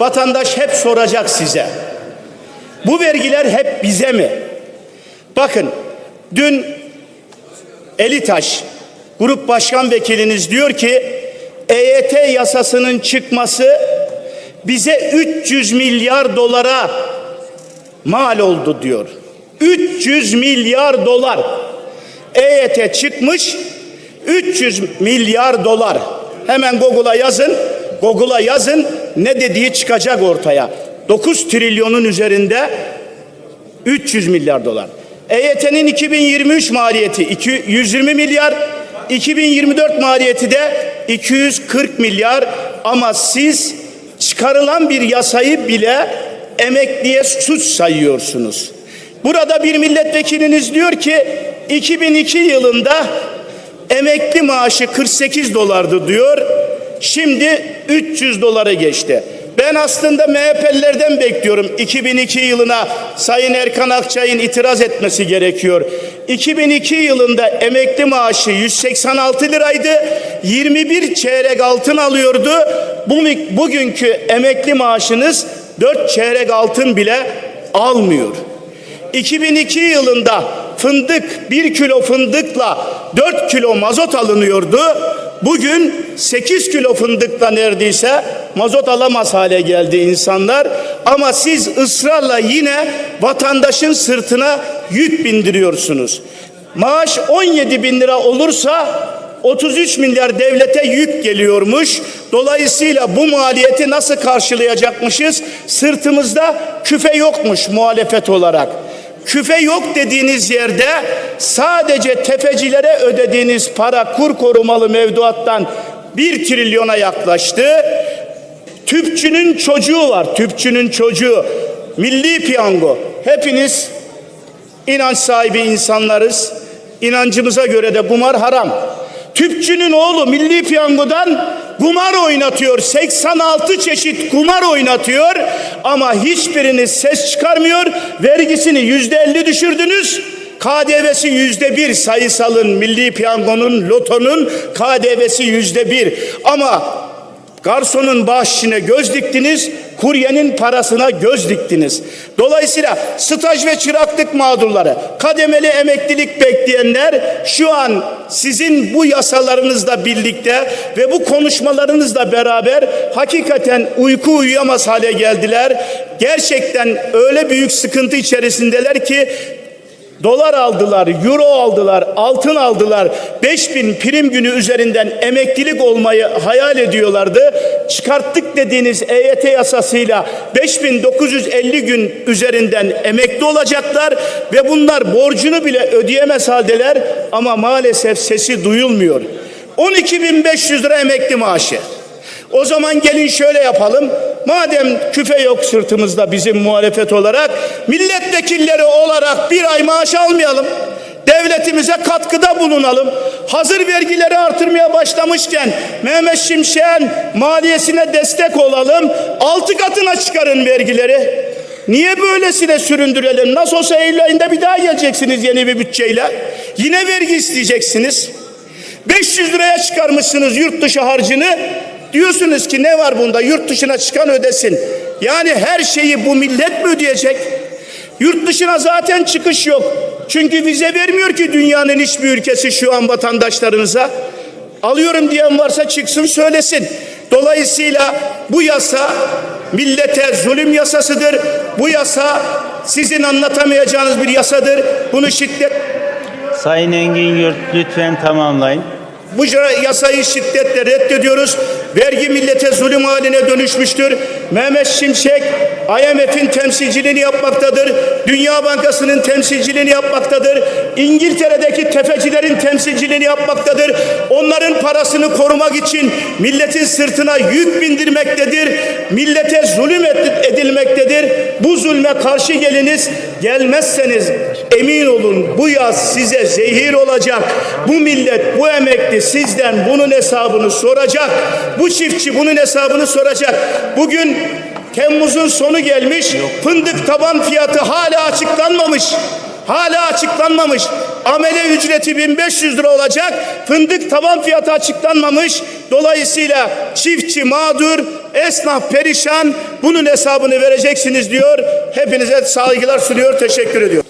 vatandaş hep soracak size. Bu vergiler hep bize mi? Bakın dün Elitaş grup başkan vekiliniz diyor ki EYT yasasının çıkması bize 300 milyar dolara mal oldu diyor. 300 milyar dolar. EYT çıkmış 300 milyar dolar. Hemen Google'a yazın. Google'a yazın ne dediği çıkacak ortaya. 9 trilyonun üzerinde 300 milyar dolar. EYT'nin 2023 maliyeti 2 120 milyar, 2024 maliyeti de 240 milyar ama siz çıkarılan bir yasayı bile emekliye suç sayıyorsunuz. Burada bir milletvekiliniz diyor ki 2002 yılında emekli maaşı 48 dolardı diyor. Şimdi 300 dolara geçti. Ben aslında MHP'lilerden bekliyorum 2002 yılına Sayın Erkan Akçay'ın itiraz etmesi gerekiyor. 2002 yılında emekli maaşı 186 liraydı. 21 çeyrek altın alıyordu. Bu, bugünkü emekli maaşınız 4 çeyrek altın bile almıyor. 2002 yılında fındık 1 kilo fındıkla 4 kilo mazot alınıyordu. Bugün 8 kilo fındıkla neredeyse mazot alamaz hale geldi insanlar. Ama siz ısrarla yine vatandaşın sırtına yük bindiriyorsunuz. Maaş 17 bin lira olursa 33 milyar devlete yük geliyormuş. Dolayısıyla bu maliyeti nasıl karşılayacakmışız? Sırtımızda küfe yokmuş muhalefet olarak. Küfe yok dediğiniz yerde sadece tefecilere ödediğiniz para kur korumalı mevduattan bir trilyona yaklaştı. Tüpçünün çocuğu var. Tüpçünün çocuğu. Milli piyango. Hepiniz inanç sahibi insanlarız. İnancımıza göre de kumar haram. Tüpçünün oğlu milli piyangodan kumar oynatıyor. 86 çeşit kumar oynatıyor ama hiçbiriniz ses çıkarmıyor. Vergisini yüzde elli düşürdünüz. KDV'si yüzde bir sayısalın, milli piyangonun, lotonun KDV'si yüzde bir. Ama Garsonun bahşişine göz diktiniz, kuryenin parasına göz diktiniz. Dolayısıyla staj ve çıraklık mağdurları, kademeli emeklilik bekleyenler şu an sizin bu yasalarınızla birlikte ve bu konuşmalarınızla beraber hakikaten uyku uyuyamaz hale geldiler. Gerçekten öyle büyük sıkıntı içerisindeler ki Dolar aldılar, euro aldılar, altın aldılar. 5000 prim günü üzerinden emeklilik olmayı hayal ediyorlardı. Çıkarttık dediğiniz EYT yasasıyla 5950 gün üzerinden emekli olacaklar ve bunlar borcunu bile ödeyemez haldeler ama maalesef sesi duyulmuyor. 12.500 lira emekli maaşı. O zaman gelin şöyle yapalım. Madem küfe yok sırtımızda bizim muhalefet olarak milletvekilleri olarak bir ay maaş almayalım. Devletimize katkıda bulunalım. Hazır vergileri artırmaya başlamışken Mehmet Şimşek'in maliyesine destek olalım. Altı katına çıkarın vergileri. Niye böylesine süründürelim? Nasıl olsa Eylül ayında bir daha geleceksiniz yeni bir bütçeyle. Yine vergi isteyeceksiniz. 500 liraya çıkarmışsınız yurt dışı harcını. Diyorsunuz ki ne var bunda yurt dışına çıkan ödesin. Yani her şeyi bu millet mi ödeyecek? Yurt dışına zaten çıkış yok. Çünkü vize vermiyor ki dünyanın hiçbir ülkesi şu an vatandaşlarınıza. Alıyorum diyen varsa çıksın söylesin. Dolayısıyla bu yasa millete zulüm yasasıdır. Bu yasa sizin anlatamayacağınız bir yasadır. Bunu şiddet Sayın Engin Yurt lütfen tamamlayın. Bu yasayı şiddetle reddediyoruz. Vergi millete zulüm haline dönüşmüştür. Mehmet Şimşek IMF'in temsilciliğini yapmaktadır. Dünya Bankası'nın temsilciliğini yapmaktadır. İngiltere'deki tefecilerin temsilciliğini yapmaktadır. Onların parasını korumak için milletin sırtına yük bindirmektedir. Millete zulüm edilmektedir. Bu zulme karşı geliniz. Gelmezseniz emin olun bu yaz size zehir olacak. Bu millet, bu emekli sizden bunun hesabını soracak. Bu çiftçi bunun hesabını soracak. Bugün Temmuz'un sonu gelmiş. Fındık taban fiyatı hala açıklanmamış. Hala açıklanmamış. Amele ücreti 1500 lira olacak. Fındık tavan fiyatı açıklanmamış. Dolayısıyla çiftçi mağdur, esnaf perişan. Bunun hesabını vereceksiniz diyor. Hepinize saygılar sunuyor. Teşekkür ediyorum.